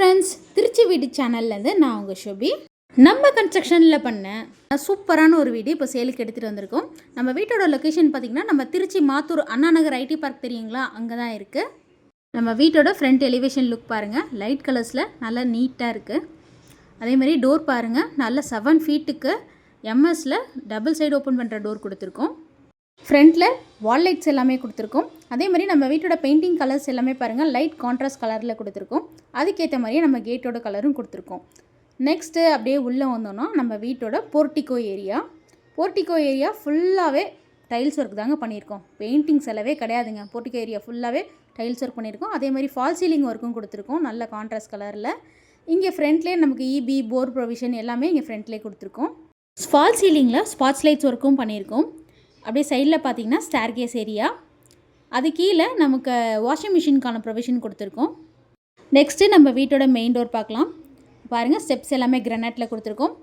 Friends Trichy வீடு சேனல்லேருந்து நான் உங்கள் ஷோபி. நம்ம கன்ஸ்ட்ரக்ஷனில் பண்ண சூப்பரான ஒரு வீடு இப்போ சேலுக்கு எடுத்துகிட்டு வந்திருக்கோம். நம்ம வீட்டோட லொக்கேஷன் பார்த்திங்கன்னா நம்ம திருச்சி மாத்தூர் அண்ணா நகர் ஐடி பார்க் தெரியுங்களா? அங்கே தான் இருக்குது நம்ம வீட்டோட ஃப்ரண்ட் எலிவேஷன் லுக் பாருங்கள் லைட் கலர்ஸில் நல்லா நீட்டாக இருக்குது அதே மாதிரி டோர் பாருங்கள் நல்ல செவன் ஃபீட்டுக்கு எம்எஸில் டபுள் சைடு ஓப்பன் பண்ணுற டோர் கொடுத்துருக்கோம். ஃப்ரண்ட்டில் வால் லைட்ஸ் எல்லாமே கொடுத்துருக்கோம். அதே மாதிரி நம்ம வீட்டோட பெயிண்டிங் கலர்ஸ் எல்லாமே பாருங்கள் லைட் கான்ட்ராஸ்ட் கலரில் கொடுத்துருக்கோம். அதுக்கேற்ற மாதிரியே நம்ம கேட்டோட கலரும் கொடுத்துருக்கோம். நெக்ஸ்ட்டு அப்படியே உள்ளே வந்தோம்னா நம்ம வீட்டோட போர்ட்டிகோ ஏரியா போர்ட்டிகோ ஏரியா ஃபுல்லாகவே டைல்ஸ் ஒர்க் தாங்க பண்ணியிருக்கோம். பெயிண்டிங் செலவே கிடையாதுங்க. போர்ட்டிகோ ஏரியா ஃபுல்லாகவே டைல்ஸ் ஒர்க் பண்ணியிருக்கோம். அதே மாதிரி ஃபால் சீலிங் ஒர்க்கும் கொடுத்துருக்கோம். நல்ல கான்ட்ராஸ்ட் கலரில் இங்கே ஃப்ரண்ட்லேயே நமக்கு இபி போர் ப்ரொவிஷன் எல்லாமே இங்கே ஃப்ரண்ட்லேயே கொடுத்துருக்கோம். ஃபால் சீலிங்கில் ஸ்பாட்ஸ் லைட்ஸ் ஒர்க்கும் பண்ணியிருக்கோம். அப்படியே சைடில் பார்த்தீங்கன்னா ஸ்டார்கேஸ் ஏரியா அது கீழே நமக்கு வாஷிங் மிஷினுக்கான ப்ரொவிஷன் கொடுத்துருக்கோம். நெக்ஸ்ட்டு நம்ம வீட்டோட மெயின் டோர் பார்க்கலாம். பாருங்கள் ஸ்டெப்ஸ் எல்லாமே கிரனைட்டில் கொடுத்துருக்கோம்.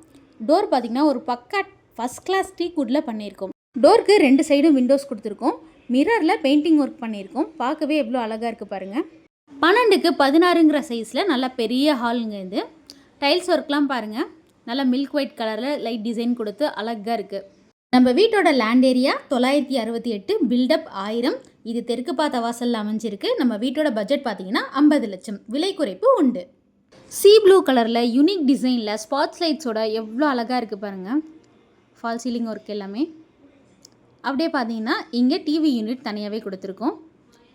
டோர் பார்த்திங்கன்னா ஒரு பக்கா ஃபஸ்ட் கிளாஸ் டீ குட்டில் பண்ணியிருக்கோம். டோருக்கு ரெண்டு சைடும் விண்டோஸ் கொடுத்துருக்கோம். மிரரில் பெயிண்டிங் ஒர்க் பண்ணியிருக்கோம். பார்க்கவே எவ்வளோ அழகாக இருக்குது பாருங்கள் பன்னெண்டுக்கு பதினாறுங்கிற சைஸில் நல்ல பெரிய ஹாலுங்க இது. டைல்ஸ் ஒர்க்லாம் பாருங்கள் நல்லா மில்க் ஒயிட் கலரில் லைட் டிசைன் கொடுத்து அழகாக இருக்குது நம்ம வீட்டோட லேண்ட் ஏரியா தொள்ளாயிரத்தி அறுபத்தி எட்டு பில்டப் ஆயிரம். இது தெற்கு பார்த்த வாசலில் அமைஞ்சிருக்கு. நம்ம வீட்டோட பட்ஜெட் பார்த்தீங்கன்னா ஐம்பது லட்சம். விலை குறைப்பு உண்டு. சி ப்ளூ கலரில் யூனிக் டிசைனில் ஸ்பாட்ஸ் லைட்ஸோட எவ்வளோ அழகாக இருக்குது பாருங்கள் ஃபால் சீலிங் ஒர்க் எல்லாமே. அப்படியே பார்த்தீங்கன்னா இங்கே டிவி யூனிட் தனியாகவே கொடுத்துருக்கோம்.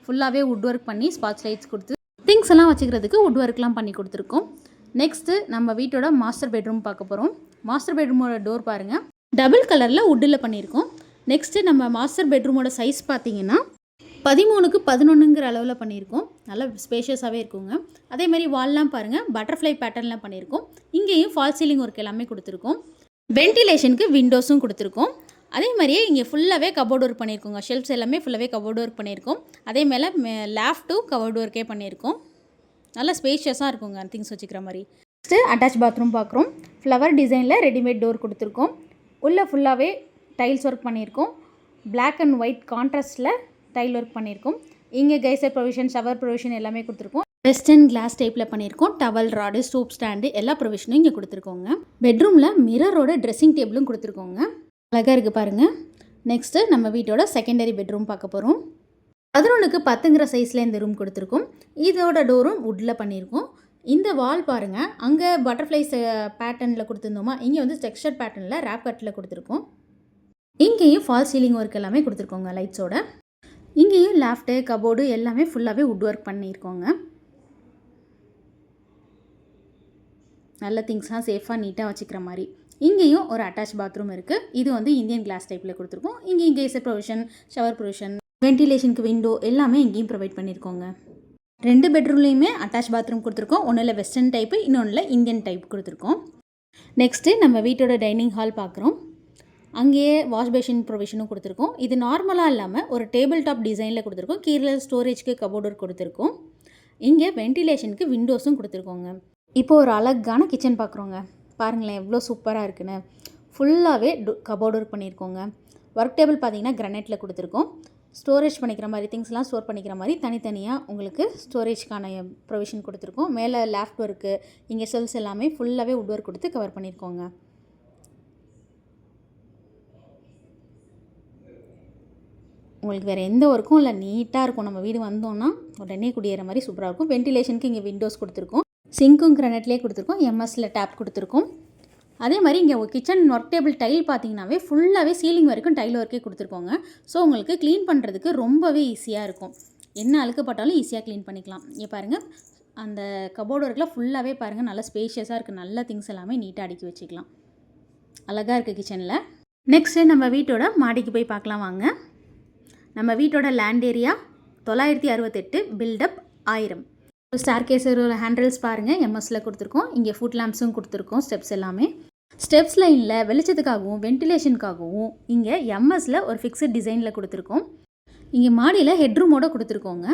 ஃபுல்லாகவே வுட் ஒர்க் பண்ணி ஸ்பாட்ஸ் லைட்ஸ் கொடுத்து திங்ஸ் எல்லாம் வச்சுக்கிறதுக்கு வுட் ஒர்க்லாம் பண்ணி கொடுத்துருக்கோம். நெக்ஸ்ட்டு நம்ம வீட்டோட மாஸ்டர் பெட்ரூம் பார்க்க போகிறோம் மாஸ்டர் பெட்ரூமோட டோர் பாருங்கள் டபுள் கலரில் வுட்டில் பண்ணியிருக்கோம். நெக்ஸ்ட்டு நம்ம மாஸ்டர் பெட்ரூமோட சைஸ் பார்த்தீங்கன்னா பதிமூணுக்கு பதினொன்றுங்கிற அளவில் பண்ணியிருக்கோம். நல்லா ஸ்பேஷியஸாகவே இருக்குங்க. அதே மாதிரி வால்லாம் பாருங்கள் பட்டர்ஃப்ளை பேட்டர்னில் பண்ணியிருக்கோம். இங்கேயும் ஃபால் சீலிங் ஒர்க் எல்லாமே கொடுத்துருக்கோம். வென்டிலேஷனுக்கு விண்டோஸும் கொடுத்துருக்கோம். அதே மாதிரியே இங்கே ஃபுல்லாகவே கபோர்டு ஒர்க் பண்ணியிருக்கோங்க. ஷெல்ஃப்ஸ் எல்லாமே ஃபுல்லாகவே கபோர்டு ஒர்க் பண்ணியிருக்கோம். அதே மேலே லேஃப்ட்டும் கபோர்டு ஒர்க்கே பண்ணியிருக்கோம். நல்லா ஸ்பேஷியஸாக இருக்குங்க திங்ஸ் வச்சுக்கிற மாதிரி. நெக்ஸ்ட்டு அட்டாச் பாத்ரூம் பார்க்குறோம். ஃப்ளவர் டிசைனில் ரெடிமேட் டோர் கொடுத்துருக்கோம். உள்ளே ஃபுல்லாகவே டைல்ஸ் ஒர்க் பண்ணியிருக்கோம். பிளாக் அண்ட் ஒயிட் கான்ட்ராஸ்டில் டைல் ஒர்க் பண்ணியிருக்கோம். இங்கே கைசர் ப்ரொவிஷன் ஷவர் ப்ரொவிஷன் எல்லாமே கொடுத்துருக்கோம். வெஸ்டர்ன் கிளாஸ் டைப்பில் பண்ணியிருக்கோம். டவல் ராடு ஸ்டூப் ஸ்டாண்டு எல்லா ப்ரொவிஷனும் இங்கே கொடுத்துருக்கோங்க. பெட்ரூமில் மிரரோட ட்ரெஸ்ஸிங் டேபிளும் கொடுத்துருக்கோங்க. அழகாக இருக்குது பாருங்கள் நெக்ஸ்ட்டு நம்ம வீட்டோட செகண்டரி பெட்ரூம் பார்க்க போகிறோம் பதினொன்றுக்கு பத்துங்கிற சைஸில் இந்த ரூம் கொடுத்துருக்கோம். இதோட டோரும் வுட்டில் பண்ணியிருக்கோம். இந்த வால் பாருங்கள் அங்கே பட்டர்ஃப்ளைஸ் பேட்டர்னில் கொடுத்துருந்தோமா? இங்கே வந்து டெக்ஸ்டர் பேட்டர்னில் ரேப் கட்டில் கொடுத்துருக்கோம். இங்கேயும் ஃபால் சீலிங் ஒர்க் எல்லாமே கொடுத்துருக்கோங்க லைட்ஸோட இங்கேயும் லேஃப்ட்டு கபோர்டு எல்லாமே ஃபுல்லாகவே உட் ஒர்க் பண்ணியிருக்கோங்க. நல்ல திங்ஸ்லாம் சேஃபாக நீட்டாக வச்சுக்கிற மாதிரி. இங்கேயும் ஒரு அட்டாச் பாத்ரூம் இருக்குது இது வந்து இந்தியன் கிளாஸ் டைப்பில் கொடுத்துருக்கோம். இங்கே கேசர் ப்ரொவிஷன் ஷவர் ப்ரொவிஷன் வென்டிலேஷனுக்கு விண்டோ எல்லாமே இங்கேயும் ப்ரொவைட் பண்ணியிருக்கோங்க. ரெண்டு பெட்ரூம்லேயுமே அட்டாச் பாத்ரூம் கொடுத்துருக்கோம். ஒன்றில் வெஸ்டர்ன் டைப்பு இன்னொன்றில் இந்தியன் டைப் கொடுத்துருக்கோம். நெக்ஸ்ட்டு நம்ம வீட்டோட டைனிங் ஹால் பார்க்குறோம். அங்கேயே வாஷ் பேஷின் ப்ரொவிஷனும் கொடுத்துருக்கோம். இது நார்மலாக இல்லாமல் ஒரு டேபிள் டாப் டிசைனில் கொடுத்துருக்கோம். கீழே ஸ்டோரேஜ்க்கு கபோர்டர் கொடுத்துருக்கோம். இங்கே வென்டிலேஷனுக்கு விண்டோஸும் கொடுத்துருக்கோங்க. இப்போ ஒரு அழகான கிச்சன் பார்க்குறோங்க. பாருங்களேன் எவ்வளோ சூப்பராக இருக்குன்னு. ஃபுல்லாகவே டு ஒர்க் பண்ணியிருக்கோங்க. ஒர்க் டேபிள் பார்த்தீங்கன்னா கிரனைட்டில் கொடுத்துருக்கோம். ஸ்டோரேஜ் பண்ணிக்கிற மாதிரி திங்ஸ்லாம் ஸ்டோர் பண்ணிக்கிற மாதிரி தனித்தனியாக உங்களுக்கு ஸ்டோரேஜ்க்கான ப்ரொவிஷன் கொடுத்துருக்கோம். மேலே லேஃப்ட் ஒர்க்கு இங்கே செல்ஸ் எல்லாமே ஃபுல்லாகவே உட் ஒர்க் கொடுத்து கவர் பண்ணியிருக்கோங்க உங்களுக்கு வேறு எந்த ஒர்க்கும் இல்லை நீட்டாக இருக்கும். நம்ம வீடு வந்தோம்னா உடனே குடியேற மாதிரி சூப்பராக இருக்கும். வென்டிலேஷனுக்கு இங்கே விண்டோஸ் கொடுத்துருக்கோம். சிங்க்கும் கிரனட்லேயே கொடுத்துருக்கோம். எம்எஸ்சில் டேப் கொடுத்துருக்கோம். அதே மாதிரி இங்கே கிச்சன் ஒர்க் டேபிள் டைல் பார்த்தீங்கன்னாவே ஃபுல்லாகவே சீலிங் வரைக்கும் டைல் ஒர்க்கே கொடுத்துருக்கோங்க. ஸோ உங்களுக்கு க்ளீன் பண்ணுறதுக்கு ரொம்பவே ஈஸியாக இருக்கும். என்ன அழுக்கப்பட்டாலும் ஈஸியாக க்ளீன் பண்ணிக்கலாம். இங்கே பாருங்கள் அந்த கபோர்டு ஒர்க்கில் ஃபுல்லாகவே பாருங்கள் நல்லா ஸ்பேஷியஸாக இருக்குது நல்ல திங்ஸ் எல்லாமே நீட்டாக அடுக்கி வச்சுக்கலாம். அழகாக இருக்குது கிச்சனில் நெக்ஸ்ட்டு நம்ம வீட்டோட மாடிக்கு போய் பார்க்கலாம் வாங்க. நம்ம வீட்டோட லேண்ட் ஏரியா தொள்ளாயிரத்தி அறுபத்தெட்டு பில்டப் ஆயிரம். ஸ்டார் கேஸரோட ஹேண்டில்ஸ் பாருங்கள் எம்எஸ்சில் கொடுத்துருக்கோம். இங்கே ஃபுட் லேம்ப்ஸும் கொடுத்துருக்கோம். ஸ்டெப்ஸ் எல்லாமே. ஸ்டெப்ஸ் லைனில் வெளிச்சத்துக்காகவும் வென்டிலேஷனுக்காகவும் இங்கே எம்எஸில் ஒரு ஃபிக்ஸட் டிசைனில் கொடுத்துருக்கோம். இங்கே மாடியில் ஹெட்ரூமோட கொடுத்துருக்கோங்க.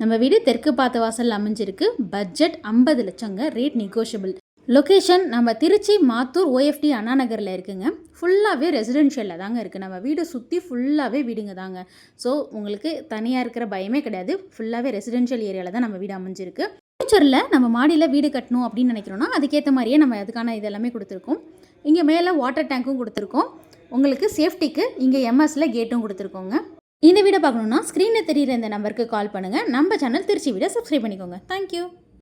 நம்ம வீடு தெற்கு பார்த்த வாசல் அமைஞ்சிருக்கு. பட்ஜெட் ஐம்பது லட்சங்க. ரேட் நெகோஷியபிள் லொக்கேஷன் நம்ம திருச்சி மாத்தூர் ஓஎஃப்டி அண்ணா நகரில் இருக்குங்க. ஃபுல்லாகவே ரெசிடென்ஷியலில் தாங்க இருக்குது நம்ம வீடு சுற்றி ஃபுல்லாகவே வீடுங்க தாங்க. ஸோ உங்களுக்கு தனியாக இருக்கிற பயமே கிடையாது. ஃபுல்லாகவே ரெசிடென்ஷியல் ஏரியாவில் தான் நம்ம வீடு அமைஞ்சிருக்கு. ஃபியூச்சரில் நம்ம மாடியில் வீடு கட்டணும் அப்படின்னு நினைக்கிறோன்னா அதுக்கேற்ற மாதிரியே நம்ம அதுக்கான இதெல்லாமே கொடுத்துருக்கோம். இங்கே மேலே வாட்டர் டேங்க்கும் கொடுத்துருக்கோம். உங்களுக்கு சேஃப்டிக்கு இங்கே எம்எஸில் கேட்டும் கொடுத்துருக்கோங்க. இந்த வீடியோ பார்க்கணுன்னா ஸ்க்ரீனில் தெரியிற இந்த நம்பருக்கு கால் பண்ணுங்கள் நம்ம சேனல் திருச்சி வீடியோ சப்ஸ்கிரைப் பண்ணிக்கோங்க. Thank you